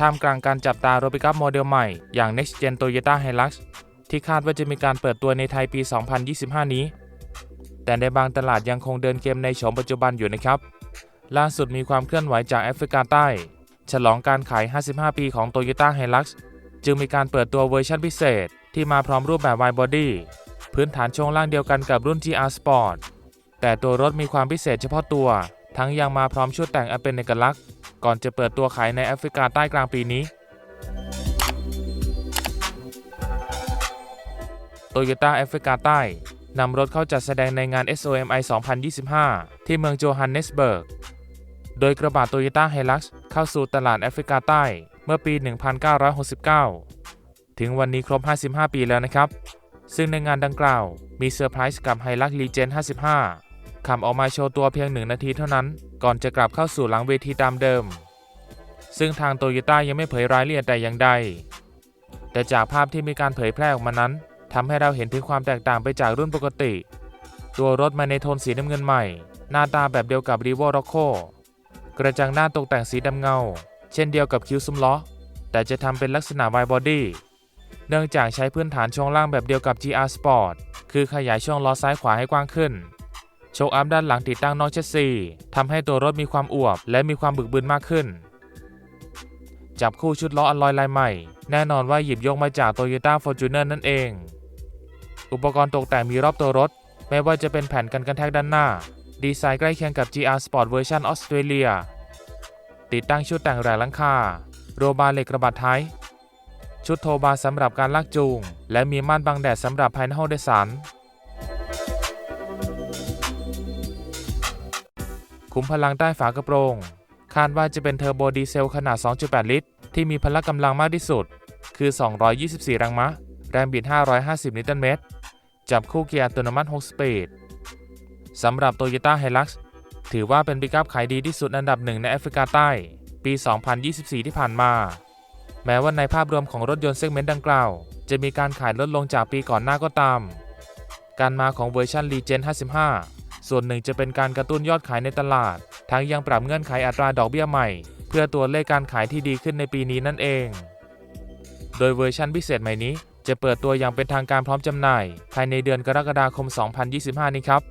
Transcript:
ท่ามกลางการจับตารถปิกอัพโมเดลใหม่ อย่าง Next Gen Toyota Hilux ที่คาดว่าจะมีการเปิดตัวในไทยปี 2025 นี้ แต่ในบางตลาดยังคงเดินเกมในโฉมปัจจุบันอยู่นะครับ ล่าสุดมีความเคลื่อนไหวจากแอฟริกาใต้ ฉลองการขาย 55 ปีของ Toyota Hilux จึงมีการเปิดตัวเวอร์ชันพิเศษ ที่มาพร้อมรูปแบบ Wide Body พื้นฐานช่วงล่างเดียวกันกับรุ่น GR Sport แต่ตัวรถมีความพิเศษเฉพาะตัว ทั้งยังมาพร้อมชุดแต่งอันเป็นเอกลักษณ์ ก่อนจะเปิดตัวขายในแอฟริกาใต้กลางปีนี้ โตโยต้าแอฟริกาใต้นำรถเข้าจัดแสดงในงาน SOMI 2025 ที่เมืองโจฮันเนสเบิร์ก โดยกระบะโตโยต้าไฮลักซ์เข้าสู่ตลาดแอฟริกาใต้เมื่อปี 1969 ถึงวันนี้ครบ 55 ปีแล้วนะครับ ซึ่งในงานดังกล่าวมีเซอร์ไพรส์กับไฮลักซ์ลีเจน55 ขับออกมาโชว์ตัวเพียงหนึ่งนาทีเท่านั้น ก่อนจะกลับเข้าสู่หลังเวทีตามเดิม ซึ่งทางโตโยต้ายังไม่เผยรายละเอียดแต่อย่างใด แต่จากภาพที่มีการเผยแพร่ออกมานั้นทำให้เราเห็นถึงความแตกต่างไปจากรุ่นปกติ ตัวรถมาในโทนสีน้ำเงินใหม่ หน้าตาแบบเดียวกับ r ีโว r o c c o กระจังหน้าตกแต่งสีดำเงา เช่นเดียวกับคิ้วซุ้มล้อ แต่จะทำเป็นลักษณะ wide body เนื่องจากใช้พื้นฐานช่วงล่างแบบเดียวกับ GR Sport คือขยายช่วงล้อซ้ายขวาให้กว้างขึ้น โชคอัพด้านหลังติดตั้งนอกเชสซีทำให้ตัวรถมีความอวบ และมีความบึกบึนมากขึ้น จับคู่ชุดล้ออัลลอยลายใหม่ แน่นอนว่าหยิบยกมาจาก Toyota Fortuner นั่นเอง อุปกรณ์ตกแต่งมีรอบตัวรถ ไม่ว่าจะเป็นแผ่นกันกระแทกด้านหน้า ดีไซน์ใกล้เคียงกับ GR Sport เวอร์ชันออสเตรเลียติดตั้งชุดแต่งแหลลังคา โรบาร์เหล็กกระบะท้าย ชุดโทบาสำหรับการลากจูง และมีม่านบังแดดสำหรับภายในห้องโดยสาร ขุมพลังใต้ฝากระโปรง คาดว่าจะเป็นเทอร์โบดีเซลขนาด 2.8 ลิตร ที่มีพละกำลังมากที่สุด คือ 224 แรงม้า แรงบิด 550 นิวตันเมตร จับคู่เกียร์อัตโนมัติ 6 สปีด สำหรับ Toyota Hilux ถือว่าเป็นปิกอัพขายดีที่สุดอันดับหนึ่งในแอฟริกาใต้ ปี 2024 ที่ผ่านมา แม้ว่าในภาพรวมของรถยนต์เซกเมนต์ดังกล่าว จะมีการขายลดลงจากปีก่อนหน้าก็ตาม การมาของเวอร์ชัน Regen 55 ส่วนหนึ่งจะเป็นการกระตุ้นยอดขายในตลาด ทั้งยังปรับเงื่อนไขอัตราดอกเบี้ยใหม่ เพื่อตัวเลขการขายที่ดีขึ้นในปีนี้นั่นเอง โดยเวอร์ชันพิเศษใหม่นี้จะเปิดตัวอย่างเป็นทางการพร้อมจำหน่าย ภายในเดือนกรกฎาคม 2025 นี้ครับ